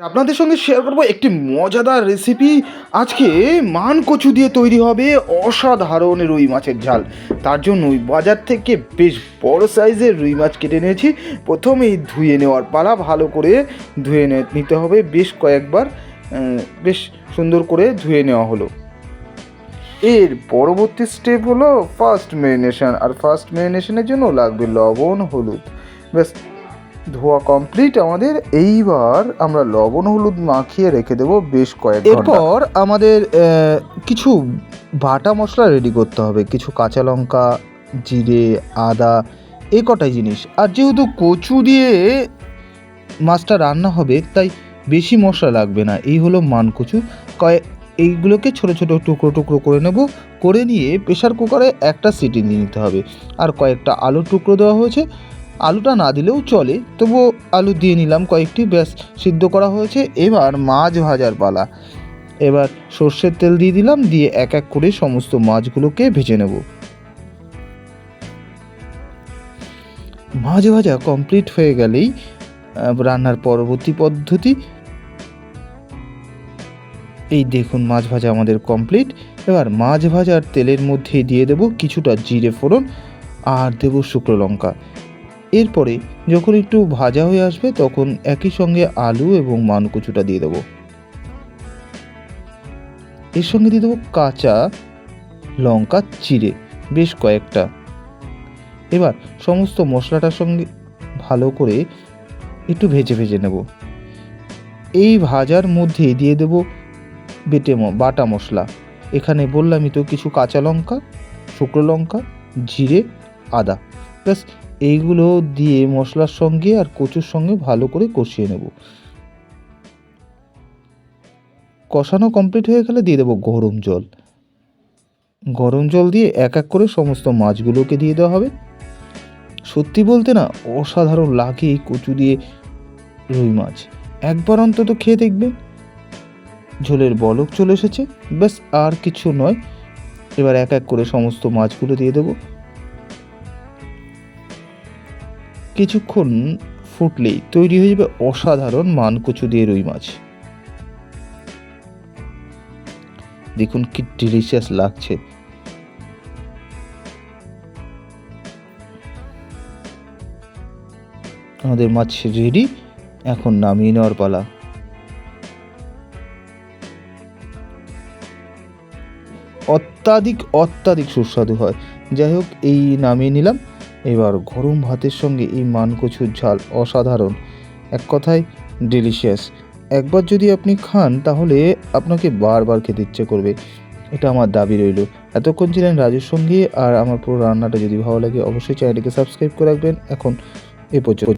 আপনাদের সঙ্গে শেয়ার করব একটি মজাদার রেসিপি আজকে মান কচু দিয়ে তৈরি হবে অসাধারণ রুই মাছের ঝাল। তার জন্য ওই বাজার থেকে বেশ বড় সাইজের রুই মাছ কেটে নিয়েছি। প্রথমেই ধুয়ে নেওয়ার পালা ভালো করে ধুয়ে নিতে হবে। বেশ কয়েকবার বেশ সুন্দর করে ধুয়ে নেওয়া হলো। এর পরবর্তী স্টেপ হলো ফার্স্ট মেরিনেশন আর ফার্স্ট মেরিনেশনের জন্য লাগবে লবণ, হলুদ। ব্যাস ধোয়া কমপ্লিট আমাদের। এইবার আমরা লবণ হলুদ মাখিয়ে রেখে দেবো বেশ কয়েক এরপর আমাদের কিছু বাটা মশলা রেডি করতে হবে। কিছু কাঁচা লঙ্কা, জিরে, আদা এই কটাই জিনিস। আর যেহেতু কচু দিয়ে মাছটা রান্না হবে, তাই বেশি মশলা লাগবে না। এই হলো মান কচু। কয়েক এইগুলোকে ছোট ছোট টুকরো টুকরো করে নেব। করে নিয়ে প্রেশার কুকারে একটা সিটি নিতে হবে। আর কয়েকটা আলুর টুকরো দেওয়া হয়েছে। আলুটা না দিলেও চলে, তবুও আলু দিয়ে নিলাম কয়েকটি, ব্যাস সিদ্ধ করা হয়েছে। এবার মাছ ভাজার পালা। এবার সর্ষের তেল দিয়ে দিলাম, দিয়ে এক এক করে সমস্ত মাছগুলোকে ভেজে নেব। মাছ ভাজা কমপ্লিট হয়ে গেলেই রান্নার পরবর্তী পদ্ধতি। এই দেখুন মাছ ভাজা আমাদের কমপ্লিট। এবার মাছ ভাজার তেলের মধ্যে দিয়ে দেব কিছুটা জিরে ফোড়ন আর দেব শুকনো লঙ্কা। এরপরে যখন একটু ভাজা হয়ে আসবে, তখন একই সঙ্গে আলু এবং মানকচুটা দিয়ে দেবো। এর সঙ্গে দিয়ে দেবো কাঁচা লঙ্কা চিড়ে, বেশ কয়েকটা। এবার সমস্ত মশলাটার সঙ্গে ভালো করে একটু ভেজে ভেজে নেব। এই ভাজার মধ্যে দিয়ে দেব বেটে বাটা মশলা। এখানে বললামই তো কিছু কাঁচা লঙ্কা, শুকনো লঙ্কা, জিরে, আদা। ব্যাস এইগুলো দিয়ে মশলার সঙ্গে আর কচুর সঙ্গে ভালো করে কষিয়ে নেব। কষানো কমপ্লিট হয়ে গেলে দিয়ে দেবো গরম জল। গরম জল দিয়ে এক এক করে সমস্ত মাছগুলোকে দিয়ে দেওয়া হবে। সত্যি বলতে না, অসাধারণ লাগে এই কচু দিয়ে রুই মাছ। একবার অন্তত খেয়ে দেখবেন। ঝোলের বলক চলে এসেছে। ব্যাস, আর কিছু নয়। এবার এক এক করে সমস্ত মাছগুলো দিয়ে দেবো। কিছুক্ষণ ফুটলেই তৈরি হয়ে যাবে অসাধারণ মানকচু দিয়ে রুই মাছ। দেখুন কি ডিলিশিয়াস লাগছে। আমাদের মাছ রেডি এখন নামিয়ে নেওয়ার পালা। অত্যাধিক অত্যাধিক সুস্বাদু হয়। যাই হোক, এই নামিয়ে নিলাম। এবার গরম ভাতের সঙ্গে এই মানকচুর ঝাল অসাধারণ। এক কথায় ডেলিশিয়াস একবার যদি আপনি খান, তাহলে আপনাকে বারবার খেতে ইচ্ছে করবে। এটা আমার দাবি রইল। এতক্ষণ ছিলেন রাজুর সঙ্গে, আর আমার পুরো রান্নাটা যদি ভালো লাগে, অবশ্যই চ্যানেলটিকে সাবস্ক্রাইব করে রাখবেন। এখন এ পর্যন্ত।